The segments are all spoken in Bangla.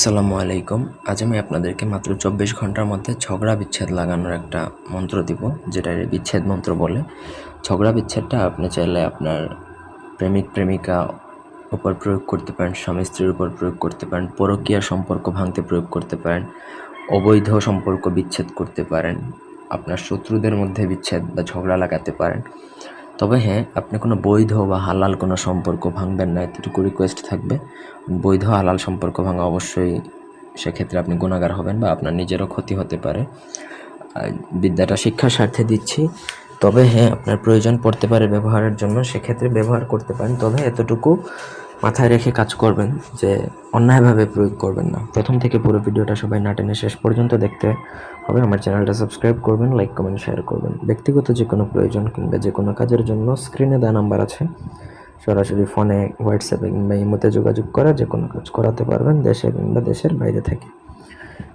আসসালামু আলাইকুম। আজ আমি আপনাদেরকে মাত্র চব্বিশ ঘণ্টার মধ্যে ঝগড়া বিচ্ছেদ লাগানোর একটা মন্ত্র দিব যেটা বিচ্ছেদ মন্ত্র বলে। ঝগড়া বিচ্ছেদটা আপনি চাইলে আপনার প্রেমিক, প্রেমিকা উপর প্রয়োগ করতে পারেন, স্বামী, স্ত্রীর উপর প্রয়োগ করতে পারেন, পরকীয়া সম্পর্ক ভাঙতে প্রয়োগ করতে পারেন, অবৈধ সম্পর্ক বিচ্ছেদ করতে পারেন, আপনার শত্রুদের মধ্যে বিচ্ছেদ বা ঝগড়া লাগাতে পারেন। তবে হ্যাঁ আপনি কোনো বৈধ বা হালাল কোনো সম্পর্ক ভাঙবেন না, এতটুকু রিকোয়েস্ট থাকবে। বৈধ হালাল সম্পর্ক ভাঙা অবশ্যই সেক্ষেত্রে আপনি গুণাগার হবেন বা আপনার নিজেরও ক্ষতি হতে পারে। বিদ্যাটা শিক্ষার স্বার্থে দিচ্ছি। তবে হ্যাঁ আপনার প্রয়োজন পড়তে পারে ব্যবহারের জন্য, সেক্ষেত্রে ব্যবহার করতে পারেন। তবে এতটুকু মাথায় রেখে কাজ করবেন, যে অন্যায়ভাবে প্রয়োগ করবেন না। প্রথম থেকে পুরো ভিডিওটা সবাই না টেনে শেষ পর্যন্ত দেখতে হবে। আমার চ্যানেলটা সাবস্ক্রাইব করবেন, লাইক, কমেন্ট, শেয়ার করবেন। ব্যক্তিগত যে কোনো প্রয়োজন কিংবা যে কোনো কাজের জন্য স্ক্রিনে দেওয়া নাম্বার আছে। সরাসরি ফোনে, হোয়াটসঅ্যাপে কিংবা ইমোতে যোগাযোগ করে যে কোনো কাজ করাতে পারবেন, দেশে কিংবা দেশের বাইরে থেকে।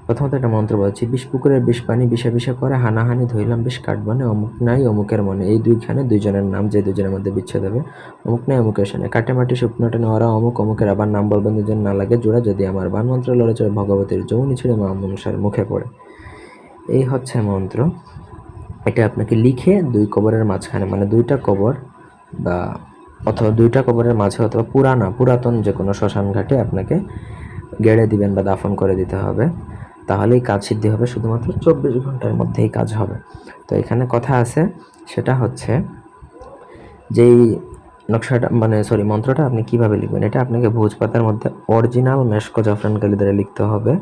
প্রথমত একটা মন্ত্র বলছি, বিষ পুকুরের বিষ পানি বিষে বিষে করে, হানাহানি ধইলাম, বিষ কাটবানে অমুক নাই, অমুকের মনে। এই দুইখানে দুইজনের নাম, যে দুজনের মধ্যে বিচ্ছেদ হবে, অমুক নাই অমুকের সামনে কাটে মাটি শুকনোটা টেনে ওরা অমুক, অমুকের আবার নাম বলবেন দুজন না লাগে জোড়া যদি আমার বান মন্ত্র লড়ে চলে ভগবতীর যৌনি ছিঁড়ে মা মনুষার মুখে পড়ে। এই হচ্ছে মন্ত্র। এটা আপনাকে লিখে দুই কবরের মাঝখানে মানে দুইটা কবর বা অথবা দুইটা কবরের মাঝে অথবা পুরানা, পুরাতন যে কোনো শ্মশান ঘাটে আপনাকে গেড়ে দিবেন বা দাফন করে দিতে হবে। তাহলেই কাজ সিদ্ধি হবে। শুধুমাত্র চব্বিশ ঘণ্টার মধ্যেই কাজ হবে। তো এখানে কথা আছে, সেটা হচ্ছে যেই নকশাটা মানে সরি, মন্ত্রটা আপনি কীভাবে লিখবেন, এটা আপনাকে ভোজ পাতার মধ্যে অরিজিনাল মেশকো জাফরান কালি দ্বারা লিখতে হবে।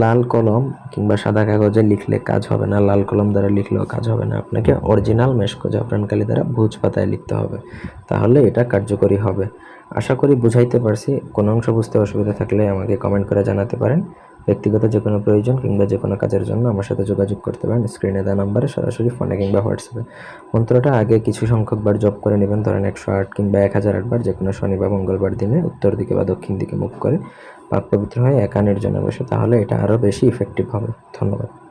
লাল কলম কিংবা সাদা কাগজে লিখলে কাজ হবে না, লাল কলম দ্বারা লিখলেও কাজ হবে না, আপনাকে অরিজিনাল মেশকো জাফরান কালি দ্বারা ভোজ পাতায় লিখতে হবে। তাহলে এটা কার্যকরী হবে। আশা করি বুঝাইতে পারছি। কোনো অংশ বুঝতে অসুবিধা থাকলে আমাকে কমেন্ট করে জানাতে পারেন। ব্যক্তিগত যে কোনো প্রয়োজন কিংবা যে কোনো কাজের জন্য আমার সাথে যোগাযোগ করতে পারেন। স্ক্রিনে দেওয়া নাম্বারে সরাসরি ফোনে কিংবা হোয়াটসঅ্যাপে মন্ত্রটা আগে কিছু সংখ্যকবার জপ করে নেবেন। ধরেন একশো আট কিংবা এক হাজার আটবার যে কোনো শনি বা মঙ্গলবার দিনে উত্তর দিকে বা দক্ষিণ দিকে মুখ করে পাক পবিত্র হয়ে একানের জন্য বসে, তাহলে এটা আরও বেশি ইফেক্টিভ হবে। ধন্যবাদ।